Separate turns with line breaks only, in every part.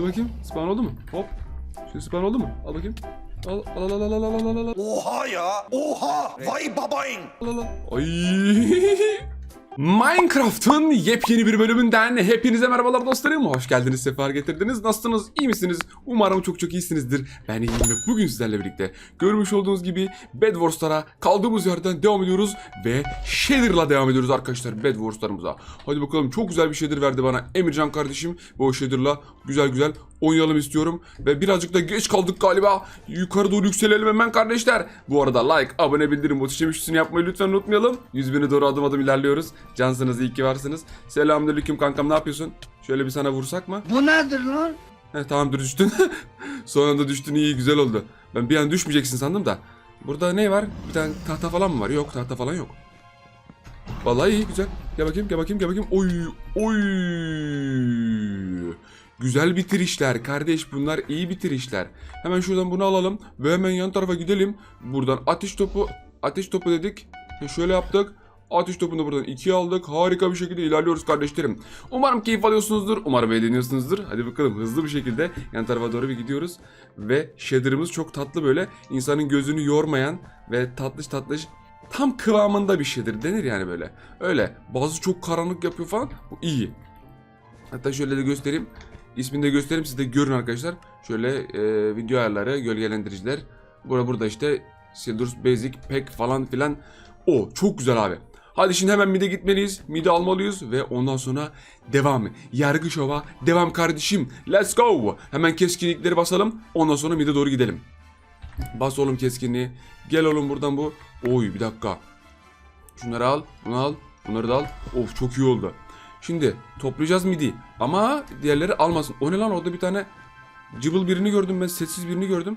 Dur bakayım. Spawn oldu mu? Hop. Şimdi spawn oldu mu? Al bakayım. Al al al al al al al al.
Oha ya. Oha. Vay babayın.
Al al al. Ay. Minecraft'ın yepyeni bir bölümünden hepinize merhabalar dostlarım. Hoş geldiniz, sefer getirdiniz. Nasılsınız? İyi misiniz? Umarım çok çok iyisinizdir. Ben iyiyim ve bugün sizlerle birlikte görmüş olduğunuz gibi Bed Wars'lara kaldığımız yerden devam ediyoruz ve Shader'la devam ediyoruz arkadaşlar Bed Wars'larımıza. Hadi bakalım çok güzel bir Shader verdi bana Emircan kardeşim ve o Shader'la güzel güzel oynayalım istiyorum. Ve birazcık da geç kaldık galiba. Yukarı doğru yükselelim hemen kardeşler. Bu arada like, abone, bildirim, motivasyon üçlüsünü yapmayı lütfen unutmayalım. 100 bini doğru adım adım ilerliyoruz. Cansınız, iyi ki varsınız. Selamünaleyküm kankam ne yapıyorsun? Şöyle bir sana vursak mı?
Bu nedir lan?
He tamam dur düştün. Son anda düştün iyi güzel oldu. Ben bir an düşmeyeceksin sandım da. Burada ne var? Bir tane tahta falan mı var? Yok tahta falan yok. Vallahi iyi güzel. Gel bakayım gel bakayım gel bakayım. Oy oy. Güzel bitirişler kardeş bunlar iyi bitirişler. Hemen şuradan bunu alalım ve hemen yan tarafa gidelim. Buradan ateş topu ateş topu dedik. Şöyle yaptık. Ateş topunu buradan ikiye aldık. Harika bir şekilde ilerliyoruz kardeşlerim. Umarım keyif alıyorsunuzdur. Umarım eğleniyorsunuzdur. Hadi bakalım hızlı bir şekilde yan tarafa doğru bir gidiyoruz. Ve shader'ımız çok tatlı böyle. insanın gözünü yormayan ve tatlış tatlış tam kıvamında bir shader denir yani böyle. Öyle. Bazı çok karanlık yapıyor falan. Bu iyi. Hatta şöyle de göstereyim. İsmini de göstereyim siz de görün arkadaşlar. Şöyle e, video ayarları, gölgelendiriciler. Burada burada işte Sildur's Basic Pack falan filan. O çok güzel abi. Hadi şimdi hemen mide gitmeliyiz. Mide almalıyız ve ondan sonra devam. Yargı şova devam kardeşim. Let's go. Hemen keskinlikleri basalım. Ondan sonra mide doğru gidelim. Bas oğlum keskinliği. Gel oğlum buradan bu. Oy bir dakika. Şunları al, bunu al, bunları da al. Of çok iyi oldu. Şimdi toplayacağız midi ama diğerleri almasın. O ne lan orada bir tane cıbıl birini gördüm ben sessiz birini gördüm.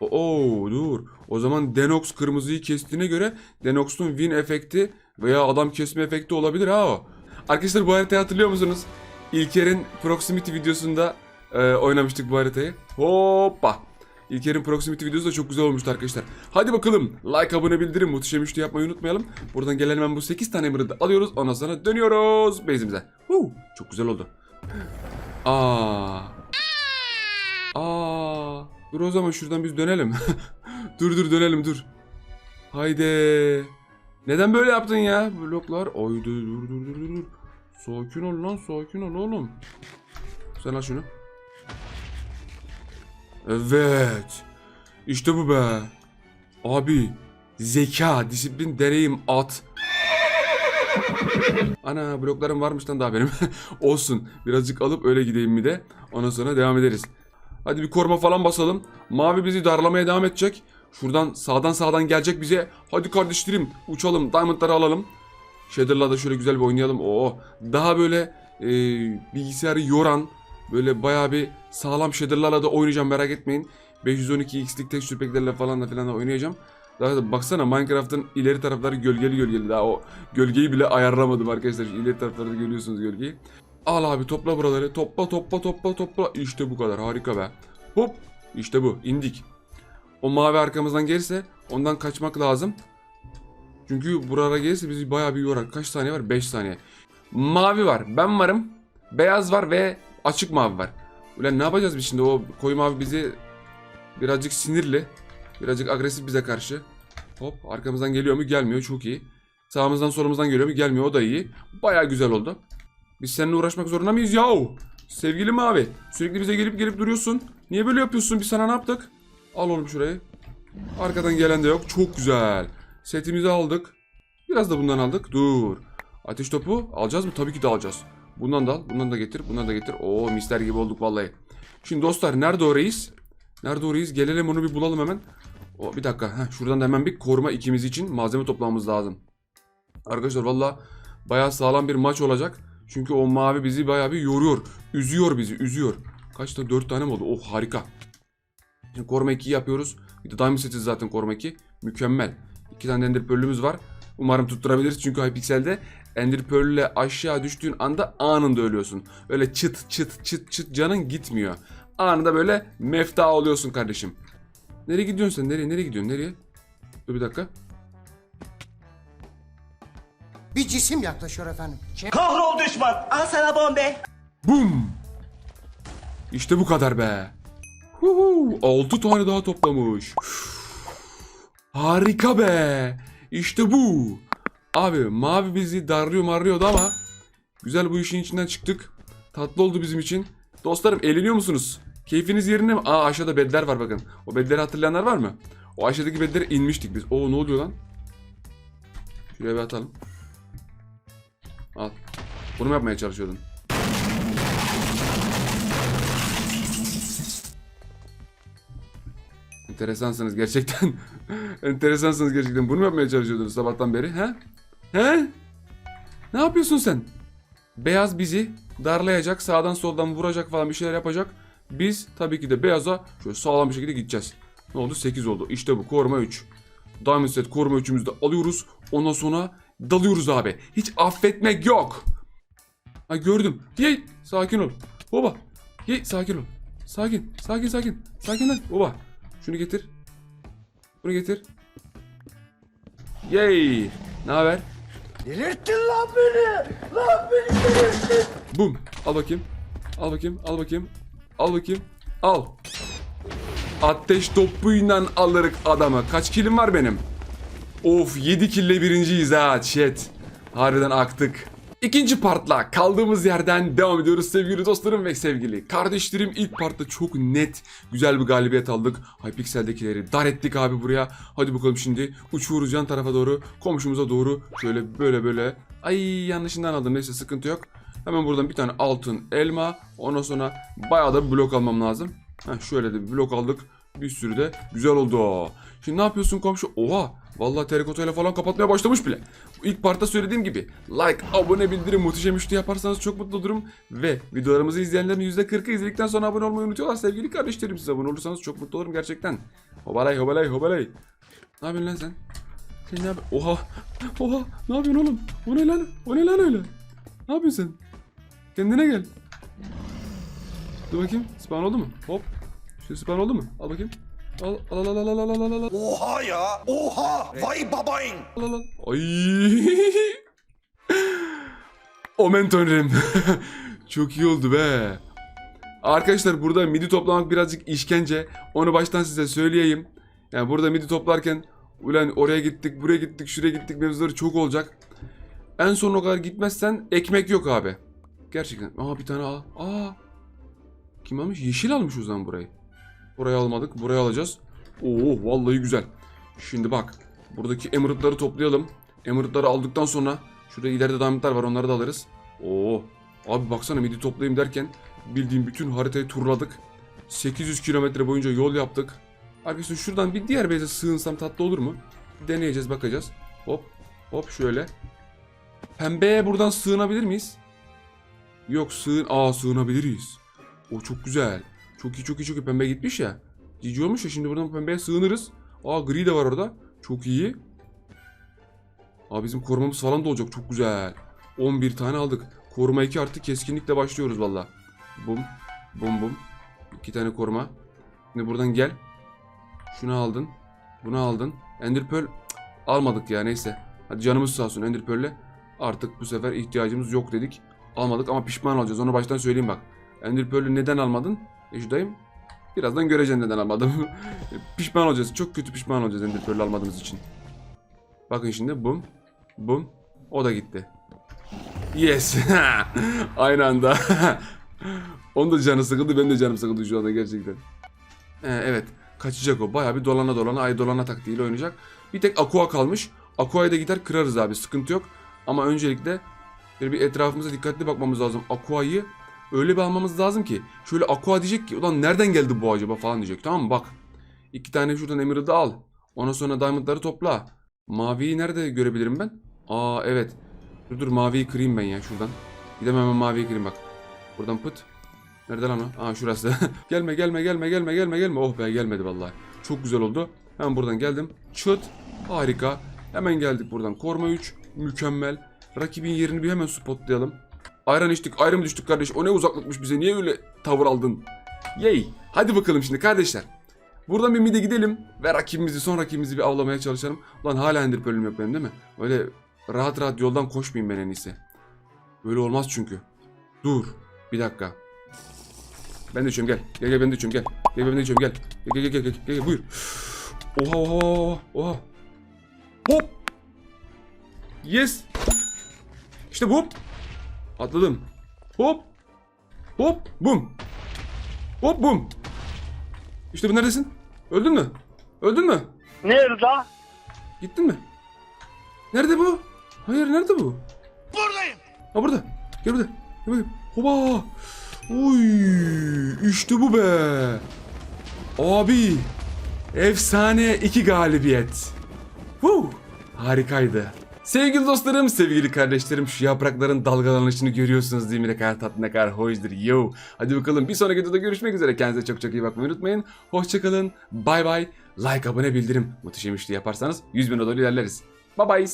Oo dur. O zaman Denox kırmızıyı kestiğine göre Denox'un win efekti veya adam kesme efekti olabilir ha o. Arkadaşlar bu haritayı hatırlıyor musunuz? İlker'in proximity videosunda e, oynamıştık bu haritayı. Hoppa. İlker'in proximity videosu da çok güzel olmuştu arkadaşlar. Hadi bakalım. Like, abone, bildirim, muhteşem üçlü yapmayı unutmayalım. Buradan gelen hemen bu 8 tane emerald'ı alıyoruz. Ondan sonra dönüyoruz base'imize. Huu, çok güzel oldu. Aa. Aa. Dur o zaman şuradan biz dönelim. dur dur dönelim dur. Haydi. Neden böyle yaptın ya? Bloklar. Ay dur dur dur dur. Sakin ol lan sakin ol oğlum. Sen al şunu. Evet. İşte bu be. Abi. Zeka, disiplin, deneyim, at. Ana bloklarım varmış lan daha benim. Olsun. Birazcık alıp öyle gideyim mi de. Ondan sonra devam ederiz. Hadi bir koruma falan basalım. Mavi bizi darlamaya devam edecek. Şuradan sağdan sağdan gelecek bize. Hadi kardeşlerim uçalım. Diamondları alalım. Shader'la da şöyle güzel bir oynayalım. Oo, daha böyle e, bilgisayarı yoran böyle bayağı bir sağlam shader'larla da oynayacağım merak etmeyin. 512x'lik texture pack'lerle falan da filan da oynayacağım. Daha da baksana Minecraft'ın ileri tarafları gölgeli gölgeli. Daha o gölgeyi bile ayarlamadım arkadaşlar. Şu ileri taraflarda görüyorsunuz gölgeyi. Al abi topla buraları. Topla topla topla topla. İşte bu kadar harika be. Hop. İşte bu indik. O mavi arkamızdan gelirse ondan kaçmak lazım. Çünkü buralara gelirse bizi bayağı bir yorar. Kaç saniye var? 5 saniye. Mavi var. Ben varım. Beyaz var ve açık mavi var. Ulan ne yapacağız biz şimdi? O koyu mavi bizi birazcık sinirli. Birazcık agresif bize karşı. Hop arkamızdan geliyor mu? Gelmiyor. Çok iyi. Sağımızdan solumuzdan geliyor mu? Gelmiyor. O da iyi. Bayağı güzel oldu. Biz seninle uğraşmak zorunda mıyız yahu? Sevgili mavi. Sürekli bize gelip gelip duruyorsun. Niye böyle yapıyorsun? Biz sana ne yaptık? Al oğlum şurayı. Arkadan gelen de yok. Çok güzel. Setimizi aldık. Biraz da bundan aldık. Dur. Ateş topu alacağız mı? Tabii ki de alacağız. Bundan da al. Bundan da getir. Bundan da getir. Oo misler gibi olduk vallahi. Şimdi dostlar nerede o reis? Nerede o reis? Gelelim onu bir bulalım hemen. O bir dakika. Heh, şuradan da hemen bir koruma ikimiz için malzeme toplamamız lazım. Arkadaşlar valla bayağı sağlam bir maç olacak. Çünkü o mavi bizi bayağı bir yoruyor. Üzüyor bizi, üzüyor. Kaç tane? 4 tane mi oldu? Oh harika. Şimdi koruma 2 yapıyoruz. Bir de diamond seti zaten koruma 2. Mükemmel. 2 tane ender pearl'ümüz var. Umarım tutturabiliriz çünkü Hypixel'de ender pearl ile aşağı düştüğün anda anında ölüyorsun. Öyle çıt çıt çıt çıt canın gitmiyor. Anında böyle mefta oluyorsun kardeşim. Nereye gidiyorsun sen? Nereye? Nereye gidiyorsun? Nereye? Dur bir dakika.
Bir cisim yaklaşıyor efendim.
Kahrol düşman! Al sana bombe!
Bum! İşte bu kadar be. Huhu, 6 tane daha toplamış. Harika be. İşte bu. Abi mavi bizi darlıyor marlıyordu ama güzel bu işin içinden çıktık. Tatlı oldu bizim için. Dostlarım eğleniyor musunuz? Keyfiniz yerinde mi? Aa aşağıda bedler var bakın. O bedleri hatırlayanlar var mı? O aşağıdaki bedlere inmiştik biz. Oo ne oluyor lan? Şuraya bir atalım. Al. Bunu mu yapmaya çalışıyordun? Enteresansınız gerçekten. Enteresansınız gerçekten. Bunu mu yapmaya çalışıyordunuz sabahtan beri? He? He? Ne yapıyorsun sen? Beyaz bizi darlayacak, sağdan soldan vuracak falan bir şeyler yapacak. Biz tabii ki de beyaza şöyle sağlam bir şekilde gideceğiz. Ne oldu? 8 oldu. İşte bu koruma 3. Diamond set koruma 3'ümüzü de alıyoruz. Ondan sonra dalıyoruz abi. Hiç affetmek yok. Ha gördüm. Yey sakin ol. Baba. Yey sakin ol. Sakin. Sakin sakin. Sakin lan. Baba. Şunu getir. Bunu getir. Yey. Ne haber?
Delirttin lan beni. Lan beni delirttin.
Bum. Al bakayım. Al bakayım. Al bakayım. Al bakayım. Al. Ateş topuyla alırık adamı. Kaç kilim var benim? Of 7 kille birinciyiz ha chat. Harbiden aktık. İkinci partla kaldığımız yerden devam ediyoruz sevgili dostlarım ve sevgili kardeşlerim. ilk partta çok net güzel bir galibiyet aldık. Hypixel'dekileri dar ettik abi buraya. Hadi bakalım şimdi uçuyoruz yan tarafa doğru komşumuza doğru. Şöyle böyle böyle. Ay yanlışından aldım neyse sıkıntı yok. Hemen buradan bir tane altın elma. Ondan sonra bayağı da blok almam lazım. Heh, şöyle de blok aldık. Bir sürü de güzel oldu. Şimdi ne yapıyorsun komşu? Oha! Vallahi terikotayla falan kapatmaya başlamış bile. İlk partta söylediğim gibi like, abone, bildirim, muhteşem üçlü yaparsanız çok mutlu olurum. Ve videolarımızı izleyenlerin %40'ı izledikten sonra abone olmayı unutuyorlar. Sevgili kardeşlerim siz abone olursanız çok mutlu olurum gerçekten. Hobalay hobalay hobalay. Ne yapıyorsun lan sen? Sen ne yapıyorsun? Oha! Oha! Ne yapıyorsun oğlum? O ne lan? O ne lan öyle? Ne yapıyorsun sen? Kendine gel. Dur bakayım. Spawn oldu mu? Hop. Zıplan oldu mu? Al bakayım. Al al al al al al al al.
Oha ya. Oha. Vay babayın.
Al al al. Ay. Omen tanrım. Çok iyi oldu be. Arkadaşlar burada midi toplamak birazcık işkence. Onu baştan size söyleyeyim. Yani burada midi toplarken ulan oraya gittik, buraya gittik, şuraya gittik mevzuları çok olacak. En son o kadar gitmezsen ekmek yok abi. Gerçekten. Aa bir tane al. Aa. Kim almış? Yeşil almış o zaman burayı. Burayı almadık. Burayı alacağız. Oo vallahi güzel. Şimdi bak. Buradaki emerald'ları toplayalım. Emerald'ları aldıktan sonra şurada ileride diamondlar var onları da alırız. Oo. Abi baksana midi toplayayım derken bildiğim bütün haritayı turladık. 800 kilometre boyunca yol yaptık. Arkadaşlar şuradan bir diğer base'e sığınsam tatlı olur mu? Deneyeceğiz bakacağız. Hop hop şöyle. Pembeye buradan sığınabilir miyiz? Yok sığın... Aa sığınabiliriz. O çok güzel. Çok iyi çok iyi çok iyi. Pembe gitmiş ya. Cici olmuş ya şimdi buradan pembeye sığınırız. Aa gri de var orada. Çok iyi. Aa bizim korumamız falan da olacak. Çok güzel. 11 tane aldık. Koruma 2 artık keskinlikle başlıyoruz valla. Bum. Bum bum. 2 tane koruma. Şimdi buradan gel. Şunu aldın. Bunu aldın. Ender Pearl almadık ya neyse. Hadi canımız sağ olsun Ender Pearl'e. Artık bu sefer ihtiyacımız yok dedik. Almadık ama pişman olacağız. Onu baştan söyleyeyim bak. Ender Pearl'ü neden almadın? E şuradayım. Birazdan göreceksin neden almadım. pişman olacağız. Çok kötü pişman olacağız Ender almadığımız için. Bakın şimdi bum. Bum. O da gitti. Yes. Aynı anda. Onun da canı sıkıldı. Benim de canım sıkıldı şu anda gerçekten. Ee, evet. Kaçacak o. Bayağı bir dolana dolana ay dolana taktiğiyle oynayacak. Bir tek Aqua kalmış. Aqua'ya da gider kırarız abi. Sıkıntı yok. Ama öncelikle bir etrafımıza dikkatli bakmamız lazım. Aqua'yı öyle bir almamız lazım ki. Şöyle Aqua diyecek ki ulan nereden geldi bu acaba falan diyecek. Tamam mı? Bak. İki tane şuradan Emerald'ı al. Ondan sonra Diamond'ları topla. Maviyi nerede görebilirim ben? Aa evet. Dur dur maviyi kırayım ben ya şuradan. Gidemem hemen maviyi kırayım bak. Buradan pıt. Nerede lan o? Aa şurası. gelme gelme gelme gelme gelme gelme. Oh be gelmedi vallahi. Çok güzel oldu. Hemen buradan geldim. Çıt. Harika. Hemen geldik buradan. Korma 3. Mükemmel. Rakibin yerini bir hemen spotlayalım. Ayran içtik. Ayrı mı düştük kardeş? O ne uzaklıkmış bize. Niye öyle tavır aldın? Yey. Hadi bakalım şimdi kardeşler. Buradan bir mide gidelim ve rakibimizi son rakibimizi bir avlamaya çalışalım. Ulan hala ender bölüm yok benim değil mi? Öyle rahat rahat yoldan koşmayayım ben en iyisi. Böyle olmaz çünkü. Dur. Bir dakika. Ben de içiyorum gel. Gel gel ben de içiyorum gel. Gel ben de içiyorum gel. Gel gel gel gel gel, gel buyur. Oha oha oha oha. Hop. Yes. İşte bu. Atladım. Hop. Hop. Bum. Hop bum. İşte bu neredesin? Öldün mü? Öldün mü?
Nerede?
Gittin mi? Nerede bu? Hayır nerede bu?
Buradayım.
Ha burada. Gel burada. Gel bakayım. Hoba. Uy, işte bu be. Abi. Efsane iki galibiyet. Huh, harikaydı. Sevgili dostlarım, sevgili kardeşlerim şu yaprakların dalgalanışını görüyorsunuz değil mi? Ne kadar tatlı, ne kadar hoşdur. Yo. Hadi bakalım bir sonraki videoda görüşmek üzere. Kendinize çok çok iyi bakmayı unutmayın. Hoşçakalın. Bay bay. Like, abone, bildirim. Muhteşem işli yaparsanız 100 bin dolar ilerleriz. Bye bye.